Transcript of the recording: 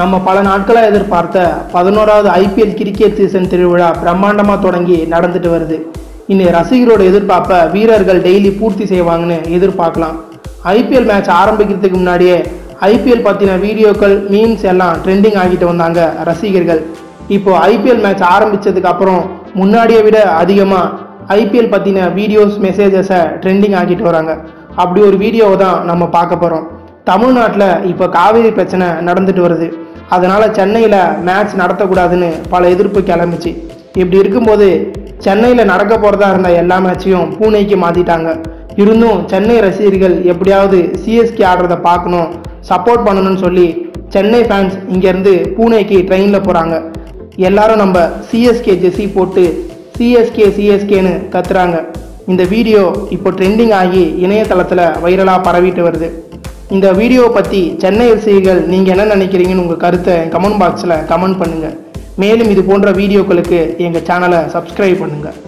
நம்ம பல நாட்களாக எதிர்பார்த்த பதினோராவது ஐபிஎல் கிரிக்கெட் சீசன் திருவிழா பிரம்மாண்டமாக தொடங்கி நடந்துட்டு வருது. இனி ரசிகரோட எதிர்பார்ப்பை வீரர்கள் டெய்லி பூர்த்தி செய்வாங்கன்னு எதிர்பார்க்கலாம். ஐபிஎல் மேட்ச் ஆரம்பிக்கிறதுக்கு முன்னாடியே ஐபிஎல் பற்றின வீடியோக்கள் மீம்ஸ் எல்லாம் ட்ரெண்டிங் ஆகிட்டு வந்தாங்க ரசிகர்கள். இப்போ ஐபிஎல் மேட்ச் ஆரம்பித்ததுக்கு அப்புறம் முன்னாடியை விட அதிகமாக ஐபிஎல் பற்றின வீடியோஸ் மெசேஜஸை ட்ரெண்டிங் ஆகிட்டு வராங்க. அப்படி ஒரு வீடியோவை தான் நம்ம பார்க்க போகிறோம் தமிழ்நாட்டில் இப்போ காவிரி பிரச்சனை நடந்துட்டு வருது. அதனால் சென்னையில் மேட்ச் நடத்தக்கூடாதுன்னு பல எதிர்ப்பு கிளம்பிச்சு. இப்படி இருக்கும்போது சென்னையில் நடக்க போகிறதா இருந்த எல்லா மேட்சையும் பூனேக்கு மாற்றிட்டாங்க இருந்தும் சென்னை ரசிகர்கள் எப்படியாவது சிஎஸ்கே ஆடுறத பார்க்கணும் சப்போர்ட் பண்ணணும்னு சொல்லி சென்னை ஃபேன்ஸ் இங்கேருந்து பூனேக்கு ட்ரெயினில் போகிறாங்க எல்லாரும் நம்ம சிஎஸ்கே ஜெர்சி போட்டு சிஎஸ்கே சிஎஸ்கேன்னு கத்துறாங்க. இந்த வீடியோ இப்போ ட்ரெண்டிங் ஆகி இணையதளத்தில் வைரலாக பரவிட்டு வருது. இந்த வீடியோவை பற்றி சென்னை ரசிகர்கள் நீங்கள் என்ன நினைக்கிறீங்கன்னு உங்கள் கருத்தை கமெண்ட் பாக்ஸில் கமெண்ட் பண்ணுங்கள் மேலும் இது போன்ற வீடியோக்களுக்கு எங்கள் சேனலை சப்ஸ்கிரைப் பண்ணுங்கள்